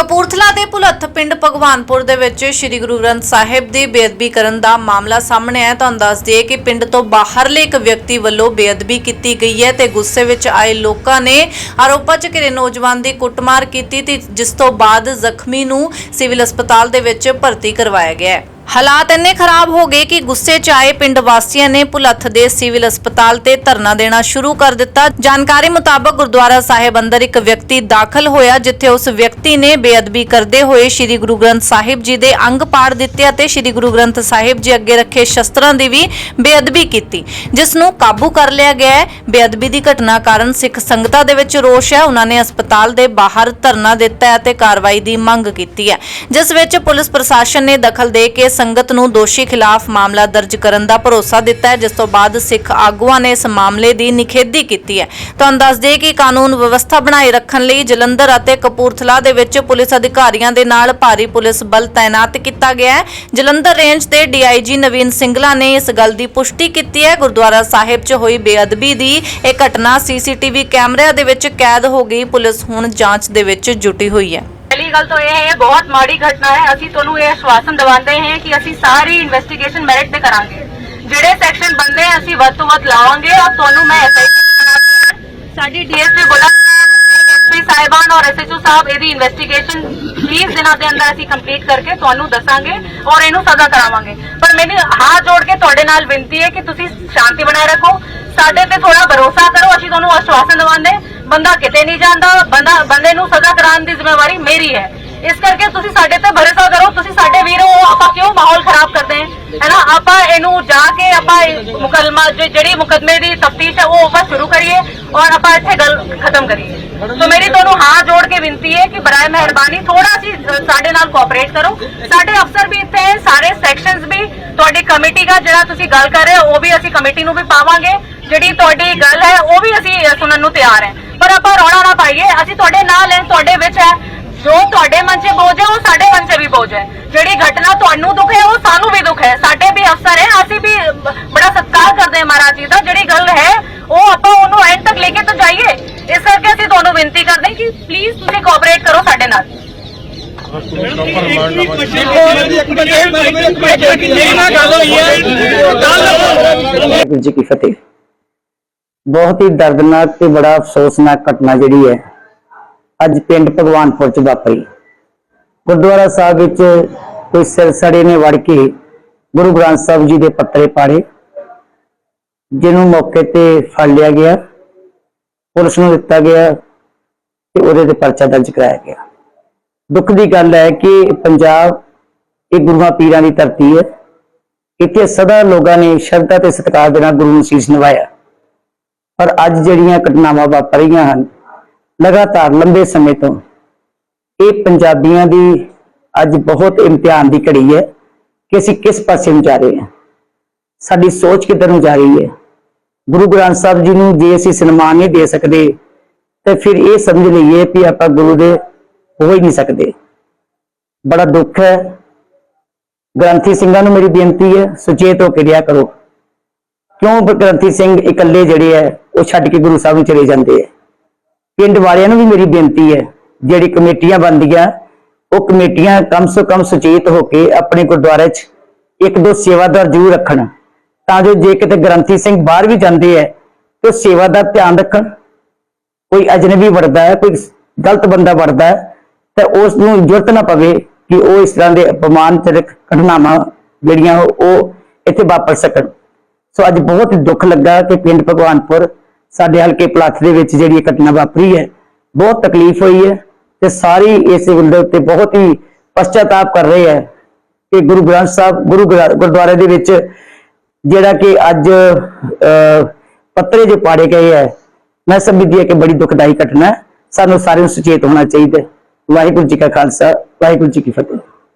ਕਪੂਰਥਲਾ ਦੇ ਭੁਲੱਥ ਪਿੰਡ ਭਗਵਾਨਪੁਰ ਦੇ ਵਿੱਚ ਸ੍ਰੀ ਗੁਰੂ ਗ੍ਰੰਥ ਸਾਹਿਬ ਦੀ ਬੇਅਦਬੀ ਕਰਨ ਦਾ ਮਾਮਲਾ ਸਾਹਮਣੇ ਆਇਆ। ਤੁਹਾਨੂੰ ਦੱਸ ਦਈਏ ਕਿ ਪਿੰਡ ਤੋਂ ਬਾਹਰਲੇ ਇੱਕ ਵਿਅਕਤੀ ਵੱਲੋਂ ਬੇਅਦਬੀ ਕੀਤੀ ਗਈ ਹੈ ਤੇ ਗੁੱਸੇ ਵਿੱਚ ਆਏ ਲੋਕਾਂ ਨੇ ਆਰੋਪਾਂ 'ਚ ਘਿਰੇ ਨੌਜਵਾਨ ਦੀ ਕੁੱਟਮਾਰ ਕੀਤੀ ਤੇ ਜਿਸ ਤੋਂ ਬਾਅਦ ਜ਼ਖਮੀ ਨੂੰ ਸਿਵਲ ਹਸਪਤਾਲ ਦੇ ਵਿੱਚ ਭਰਤੀ ਕਰਵਾਇਆ ਗਿਆ ਹੈ। ਹਾਲਾਤ ਇੰਨੇ ਖਰਾਬ ਹੋ ਗਏ ਕਿ ਗੁੱਸੇ 'ਚ ਆਏ ਪਿੰਡ ਵਾਸੀਆਂ ਨੇ ਭੁਲੱਥ ਦੇ ਸਿਵਲ ਹਸਪਤਾਲ ਤੇ ਧਰਨਾ ਦੇਣਾ ਸ਼ੁਰੂ ਕਰ ਦਿੱਤਾ। ਜਾਣਕਾਰੀ ਮੁਤਾਬਕ ਗੁਰਦੁਆਰਾ ਸਾਹਿਬ ਅੰਦਰ ਇੱਕ ਵਿਅਕਤੀ ਦਾਖਲ ਹੋਇਆ, ਜਿੱਥੇ ਉਸ ਵਿਅਕਤੀ ਨੇ ਬੇਅਦਬੀ ਕਰਦੇ ਹੋਏ ਸ੍ਰੀ ਗੁਰੂ ਗ੍ਰੰਥ ਸਾਹਿਬ ਜੀ ਦੇ ਅੰਗ ਪਾੜ ਦਿੱਤੇ ਅਤੇ ਸ੍ਰੀ ਗੁਰੂ ਗ੍ਰੰਥ ਸਾਹਿਬ ਜੀ ਅੱਗੇ ਰੱਖੇ ਸ਼ਸਤਰਾਂ ਦੀ ਵੀ ਬੇਅਦਬੀ ਕੀਤੀ, ਜਿਸ ਨੂੰ ਕਾਬੂ ਕਰ ਲਿਆ ਗਿਆ ਹੈ। ਬੇਅਦਬੀ ਦੀ ਘਟਨਾ ਕਾਰਨ ਸਿੱਖ ਸੰਗਤਾਂ ਦੇ ਵਿੱਚ ਰੋਸ਼ ਹੈ। ਉਹਨਾਂ ਨੇ ਹਸਪਤਾਲ ਦੇ ਬਾਹਰ ਧਰਨਾ ਦਿੱਤਾ ਅਤੇ ਕਾਰਵਾਈ ਦੀ ਮੰਗ ਕੀਤੀ ਹੈ, ਜਿਸ ਵਿੱਚ ਪੁਲਿਸ ਪ੍ਰਸ਼ਾਸਨ ਨੇ ਦਖਲ ਦੇ ਕੇ ਸੰਗਤ ਨੂੰ ਦੋਸ਼ੀ ਖਿਲਾਫ ਮਾਮਲਾ ਦਰਜ ਕਰਨ ਦਾ ਭਰੋਸਾ ਦਿੱਤਾ ਹੈ, ਜਿਸ ਤੋਂ ਬਾਅਦ ਸਿੱਖ ਆਗੂਆਂ ਨੇ ਇਸ ਮਾਮਲੇ ਦੀ ਨਿਖੇਧੀ ਕੀਤੀ ਹੈ। ਤੁਹਾਨੂੰ ਦੱਸ ਦਈਏ ਕਿ ਕਾਨੂੰਨ ਵਿਵਸਥਾ ਬਣਾਈ ਰੱਖਣ ਲਈ ਜਲੰਧਰ ਅਤੇ ਕਪੂਰਥਲਾ ਦੇ ਵਿੱਚ ਪੁਲਿਸ ਅਧਿਕਾਰੀਆਂ ਦੇ ਨਾਲ ਭਾਰੀ ਪੁਲਿਸ ਬਲ ਤਾਇਨਾਤ ਕੀਤਾ ਗਿਆ ਹੈ। ਜਲੰਧਰ ਰੇਂਜ ਦੇ ਡੀਆਈਜੀ ਨਵੀਨ ਸਿੰਗਲਾ ਨੇ ਇਸ ਗੱਲ ਦੀ ਪੁਸ਼ਟੀ ਕੀਤੀ ਹੈ। ਗੁਰਦੁਆਰਾ ਸਾਹਿਬ 'ਚ ਹੋਈ ਬੇਅਦਬੀ ਦੀ ਇਹ ਘਟਨਾ ਸੀਸੀਟੀਵੀ ਕੈਮਰਿਆਂ ਦੇ ਵਿੱਚ ਕੈਦ ਹੋ ਗਈ। ਪੁਲਿਸ ਹੁਣ ਜਾਂਚ ਦੇ ਵਿੱਚ ਜੁਟੀ ਹੋਈ ਹੈ। ਪਹਿਲੀ ਗੱਲ ਤਾਂ ਇਹ ਹੈ ਬਹੁਤ ਮਾੜੀ ਘਟਨਾ ਹੈ। ਅਸੀਂ ਤੁਹਾਨੂੰ ਇਹ ਆਸ਼ਵਾਸਨ ਦਿਵਾਉਂਦੇ ਹਾਂ ਕਿ ਅਸੀਂ ਸਾਰੀ ਇਨਵੈਸਟੀਗੇਸ਼ਨ ਮੈਰਿਟ ਤੇ ਕਰਾਂਗੇ। ਜਿਹੜੇ ਸੈਕਸ਼ਨ ਬੰਦੇ ਆ, ਅਸੀਂ ਵੱਧ ਤੋਂ ਵੱਧ ਲਾਵਾਂਗੇ ਔਰ ਤੁਹਾਨੂੰ ਮੈਂ ਐਸਆਈਟੀ ਸਾਡੀ ਡੀਐਸਪੀ ਬੁਲਕ ਸਾਹਿਬ ਐਸਪੀ ਸਾਹਿਬਾਨ ਔਰ ਐਸਐਚਓ ਸਾਹਿਬ, ਇਹਦੀ ਇਨਵੈਸਟੀਗੇਸ਼ਨ 20 ਦਿਨਾਂ ਦੇ ਅੰਦਰ ਅਸੀਂ ਕੰਪਲੀਟ ਕਰਕੇ ਤੁਹਾਨੂੰ ਦੱਸਾਂਗੇ ਔਰ ਇਹਨੂੰ ਸਜ਼ਾ ਕਰਾਵਾਂਗੇ। ਪਰ ਮੈਨੂੰ ਹੱਥ ਜੋੜ ਕੇ ਤੁਹਾਡੇ ਨਾਲ ਬੇਨਤੀ ਹੈ ਕਿ ਤੁਸੀਂ ਸ਼ਾਂਤੀ ਬਣਾਏ ਰੱਖੋ। ਸਾਡੇ ਤੇ ਥੋੜਾ ਭਰੋਸਾ ਕਰੋ, ਅਸੀਂ ਤੁਹਾਨੂੰ ਆਸ਼ਵਾਸਨ ਦਿਵਾਉਂਦੇ ਬੰਦਾ ਕਿਤੇ ਨਹੀਂ ਜਾਂਦਾ ਬੰਦਾ ਬੰਦੇ ਨੂੰ ਸਜ਼ਾ ਕਰਾਉਣ ਦੀ ਜ਼ਿੰਮੇਵਾਰੀ ਮੇਰੀ ਹੈ। ਇਸ ਕਰਕੇ ਤੁਸੀਂ ਸਾਡੇ ਤੇ ਭਰੋਸਾ ਕਰੋ ਤੁਸੀਂ ਸਾਡੇ ਵੀਰੋ ਆਪਾਂ ਕਿਉਂ ਮਾਹੌਲ ਖਰਾਬ ਕਰਦੇ ਹਾਂ? ਹੈ ਨਾ ਆਪਾਂ ਇਹਨੂੰ ਜਾ ਕੇ ਆਪਾਂ ਇਹ ਮੁਕੱਦਮਾ ਜਿਹੜੀ ਮੁਕੱਦਮੇ ਦੀ ਤਫਤੀਸ਼ ਹੈ ਉਹ ਆਪਾਂ ਸ਼ੁਰੂ ਕਰੀਏ ਔਰ ਆਪਾਂ ਇੱਥੇ ਗੱਲ ਖਤਮ ਕਰੀਏ। ਸੋ ਮੇਰੀ ਤੁਹਾਨੂੰ ਹਾਂ ਜੋੜ ਕੇ ਬੇਨਤੀ ਹੈ ਕਿ ਬਰਾਏ ਮਿਹਰਬਾਨੀ ਥੋੜਾ ਸੀ ਸਾਡੇ ਨਾਲ ਕੋਆਪਰੇਟ ਕਰੋ। ਸਾਡੇ ਅਫਸਰ ਵੀ ਇੱਥੇ ਹੈ, ਸਾਰੇ ਸੈਕਸ਼ਨਸ ਵੀ ਤੁਹਾਡੀ ਕਮੇਟੀ ਦਾ ਜਿਹੜਾ ਤੁਸੀਂ ਗੱਲ ਕਰ ਰਹੇ ਹੋ ਉਹ ਵੀ ਅਸੀਂ ਕਮੇਟੀ ਨੂੰ ਵੀ ਪਾਵਾਂਗੇ। ਜਿਹੜੀ ਤੁਹਾਡੀ ਗੱਲ ਹੈ ਉਹ ਵੀ ਅਸੀਂ ਸੁਣਨ ਨੂੰ ਤਿਆਰ ਹੈ। ਪਰ ਆਪਾਂ ਰੌਲਾ ਨਾ ਪਾਈਏ ਅਸੀਂ ਤੁਹਾਡੇ ਨਾਲ ਹੈ ਤੁਹਾਡੇ ਵਿੱਚ ਹੈ। ਜੋ ਤੁਹਾਡੇ ਮਨ 'ਚ ਬੋਝ ਹੈ ਉਹ ਸਾਡੇ ਮਨ 'ਚ ਵੀ ਬੋਝ ਹੈ। ਜਿਹੜੀ ਘਟਨਾ ਤੁਹਾਨੂੰ ਦੁੱਖ ਹੈ ਉਹ ਸਾਨੂੰ ਵੀ ਦੁੱਖ ਹੈ। ਸਾਡੇ ਵੀ ਅਫਸਰ ਹੈ ਅਸੀਂ ਵੀ ਬੜਾ ਸਤਿਕਾਰ ਕਰਦੇ ਹਾਂ ਮਹਾਰਾਜ ਜੀ ਦਾ। ਜਿਹੜੀ ਗੱਲ ਹੈ ਉਹ ਆਪਾਂ ਉਹਨੂੰ ਐਂਡ ਤੱਕ ਲੈ ਕੇ ਤਾਂ ਜਾਈਏ। ਇਸ ਕਰਕੇ ਅਸੀਂ ਤੁਹਾਨੂੰ ਬੇਨਤੀ ਕਰਦੇ ਹਾਂ ਕਿ ਪਲੀਜ਼ ਤੁਸੀਂ ਕੋਆਪਰੇਟ ਕਰੋ ਸਾਡੇ ਨਾਲ। ਜੀ ਕੀ ਫਤਿਹ। ਬਹੁਤ ਹੀ ਦਰਦਨਾਕ ਤੇ ਬੜਾ ਅਫਸੋਸਨਾਕ ਘਟਨਾ ਜਿਹੜੀ ਹੈ, ਅੱਜ ਪਿੰਡ ਭਗਵਾਨਪੁਰ ਚ ਵਾਪਰੀ। ਗੁਰਦੁਆਰਾ ਸਾਹਿਬ ਵਿੱਚ ਕੋਈ ਸਿਰਸੜੇ ਨੇ ਵੜ ਕੇ ਗੁਰੂ ਗ੍ਰੰਥ ਸਾਹਿਬ ਜੀ ਦੇ ਪੱਤਰੇ ਪਾੜੇ, ਜਿਹਨੂੰ ਮੌਕੇ ਤੇ ਫੜ ਲਿਆ ਗਿਆ, ਪੁਲਿਸ ਨੂੰ ਦਿੱਤਾ ਗਿਆ ਤੇ ਉਹਦੇ ਤੇ ਪਰਚਾ ਦਰਜ ਕਰਾਇਆ ਗਿਆ। ਦੁੱਖ ਦੀ ਗੱਲ ਹੈ ਕਿ ਪੰਜਾਬ ਇਹ ਗੁਰੂਆਂ ਪੀਰਾਂ ਦੀ ਧਰਤੀ ਹੈ, ਇੱਥੇ ਸਦਾ ਲੋਕਾਂ ਨੇ ਸ਼ਰਧਾ ਤੇ ਸਤਿਕਾਰ ਦੇ ਨਾਲ ਗੁਰੂ ਨੂੰ ਸੀਸ ਨਿਵਾਇਆ। ਪਰ ਅੱਜ ਜਿਹੜੀਆਂ ਘਟਨਾਵਾਂ ਵਾਪਰ ਰਹੀਆਂ ਹਨ, ਲਗਾਤਾਰ ਲੰਬੇ ਸਮੇਂ ਤੋਂ, ਇਹ ਪੰਜਾਬੀਆਂ ਦੀ ਅੱਜ ਬਹੁਤ ਇਮਤਿਹਾਨ ਦੀ ਘੜੀ ਹੈ ਕਿ ਅਸੀਂ ਕਿਸ ਪਾਸੇ ਨੂੰ ਜਾ ਰਹੇ ਹਾਂ। ਸਾਡੀ ਸੋਚ ਕਿੱਧਰ ਨੂੰ ਜਾ ਰਹੀ ਹੈ? ਗੁਰੂ ਗ੍ਰੰਥ ਸਾਹਿਬ ਜੀ ਨੂੰ ਜੇ ਅਸੀਂ ਸਨਮਾਨ ਨਹੀਂ ਦੇ ਸਕਦੇ, ਤੇ ਫਿਰ ਇਹ ਸਮਝ ਲਈਏ ਕਿ ਆਪਾਂ ਗੁਰੂ ਦੇ ਹੋ ਹੀ ਨਹੀਂ ਸਕਦੇ। ਬੜਾ ਦੁੱਖ ਹੈ। ਗ੍ਰੰਥੀ ਸਿੰਘਾਂ ਨੂੰ ਮੇਰੀ ਬੇਨਤੀ ਹੈ, ਸੁਚੇਤ ਹੋ ਕੇ ਰਿਹਾ ਕਰੋ। ਕਿਉਂ ਗ੍ਰੰਥੀ ਸਿੰਘ ਇਕੱਲੇ ਜਿਹੜੇ ਹੈ ਉਹ ਛੱਡ ਕੇ ਗੁਰੂ ਸਾਹਿਬ ਨੂੰ ਚਲੇ ਜਾਂਦੇ ਹੈ ਪਿੰਡ ਵਾਲਿਆਂ ਨੂੰ ਵੀ ਮੇਰੀ ਬੇਨਤੀ ਹੈ, ਜਿਹੜੀ ਕਮੇਟੀਆਂ ਬਣਦੀਆਂ ਉਹ ਕਮੇਟੀਆਂ ਕਮ ਸੋ ਕਮ ਸੁਚੇਤ ਹੋ ਕੇ ਆਪਣੇ ਗੁਰਦੁਆਰੇ 'ਚ ਇੱਕ ਦੋ ਸੇਵਾਦਾਰ ਜ਼ਰੂਰ ਰੱਖਣ, ਤਾਂ ਜੋ ਜੇ ਕਿਤੇ ਗ੍ਰੰਥੀ ਸਿੰਘ ਬਾਹਰ ਵੀ ਜਾਂਦੇ ਹੈ ਤੇ ਸੇਵਾ ਦਾ ਧਿਆਨ ਰੱਖਣ। ਕੋਈ ਅਜਨਬੀ ਵੜਦਾ ਹੈ, ਕੋਈ ਗਲਤ ਬੰਦਾ ਵੜਦਾ ਹੈ, ਤਾਂ ਉਸ ਨੂੰ ਜ਼ਰੂਰਤ ਨਾ ਪਵੇ ਕਿ ਉਹ ਇਸ ਤਰ੍ਹਾਂ ਦੇ ਅਪਮਾਨਜਨਕ ਘਟਨਾਵਾਂ ਜਿਹੜੀਆਂ ਉਹ ਉਹ ਇੱਥੇ ਵਾਪਰ ਸਕਣ। ਸੋ ਅੱਜ ਬਹੁਤ ਹੀ ਦੁੱਖ ਲੱਗਾ ਕਿ ਪਿੰਡ ਭਗਵਾਨਪੁਰ ਸਾਡੇ ਹਲਕੇ ਪਲਾਥ ਦੇ ਵਿੱਚ ਜਿਹੜੀ ਇਹ ਘਟਨਾ ਵਾਪਰੀ ਹੈ ਬਹੁਤ ਤਕਲੀਫ ਹੋਈ ਹੈ ਤੇ ਸਾਰੀ ਇਸ ਗੱਲ ਦੇ ਉੱਤੇ ਬਹੁਤ ਹੀ ਪਛਤਾਤਾਪ ਕਰ ਰਹੇ ਹੈ ਕਿ ਗੁਰੂ ਗ੍ਰੰਥ ਸਾਹਿਬ ਗੁਰੂ ਗ੍ਰ- ਗੁਰਦੁਆਰੇ ਦੇ ਵਿੱਚ ਜਿਹੜਾ ਕਿ ਅੱਜ ਅਹ, ਪੱਤਰੇ ਜੋ ਪਾੜੇ ਗਏ ਹੈ ਮੈਂ ਸਮਝਦੀ ਹਾਂ ਕਿ ਬੜੀ ਦੁਖਦਾਈ ਘਟਨਾ ਹੈ। ਸਾਨੂੰ ਸਾਰਿਆਂ ਨੂੰ ਸੁਚੇਤ ਹੋਣਾ ਚਾਹੀਦਾ ਵਾਹਿਗੁਰੂ ਜੀ ਕਾ ਖਾਲਸਾ ਵਾਹਿਗੁਰੂ ਜੀ ਕੀ ਫਤਿਹ।